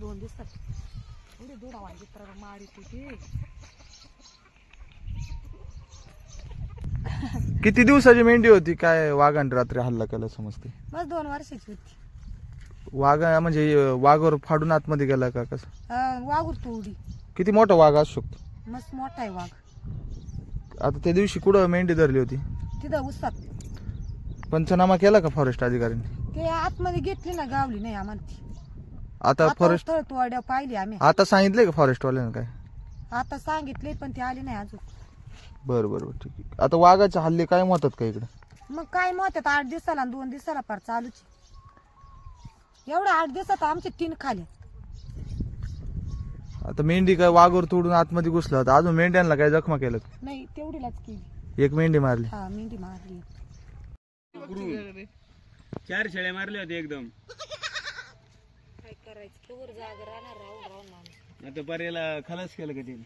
दोन दिवसात. एवढी दोडा वांगी तर मारी तुझी. किती दिवसाची मेंढी होती? काय वाघाने रात्री हल्ला केला समजते? बस दोन वर्षाची होती. वाघा म्हणजे वाघावर फाडून आतमध्ये गेला का कसं? अं, वाघूर तोडी किती मोठा वाघ असू शकतो? मस्त मोठा आहे वाघ. आता त्या दिवशी कुठं मेंढी धरली होती? तिथं उसात. पंचनामा केला का फॉरेस्ट अधिकाऱ्यांनी? ते आतमध्ये घेतली ना गावली नाही आम्हाला ती. आता फॉरेस्ट स्थळ तोड्या पाहिली आम्ही. आता सांगितलंय का फॉरेस्ट वाल्यानं काय? आता सांगितले पण ती आली नाही अजून. बरं बरं बरं, ठीक आहे. आता वाघाचे हल्ले काय होतात का इकडे? मग काय मत आहे आठ दिवसाला आणि दोन दिवसाला फार चालूच आहे. एवढ्या आठ दिवसात आमचे तीन खाले. आता मेंढी काय वाघावर तोडून आतमध्ये घुसला होता. अजून मेंढ्यांना काय जखमा केलं का? नाही तेवढीलाच केली. एक मेंढी मारली. हा मेंढी मारली. चार शेळ्या मारल्या होत्या एकदम. करायचं. कवर जागा राहणार राहून राहून माणूस. आता पर्याला खलास केलं का तिने